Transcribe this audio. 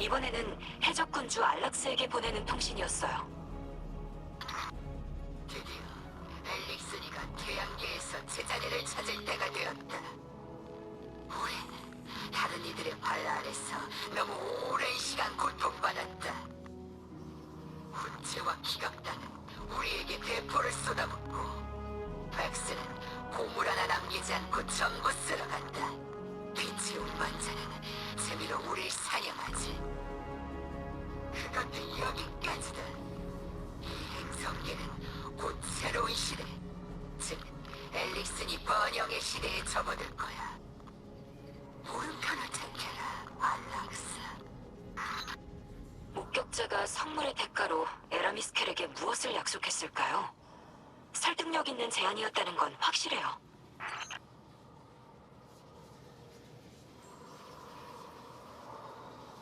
이번에는 해적군주 알락스에게 보내는 통신이었어요. 드디어 엘릭슨이가 태양계에서 제자리를 찾을 때가 되었다. 우리는 다른 이들의 발 아래서 너무 오랜 시간 고통받았다. 훈체와 기각단은 우리에게 대포를 쏟아붓고 백스는 고물 하나 남기지 않고 전부 쓸어간다. 빛의 운반자 는 재미로 우리를 사냥하지. 그것도 여기까지다. 이 행성계는 곧 새로운 시대, 즉 엘릭슨이 번영의 시대에 접어들 거야. 물음표를 택해라, 알락스. 목격자가 성물의 대가로 에라미스켈에게 무엇을 약속했을까요? 설득력 있는 제안이었다는 건 확실해요.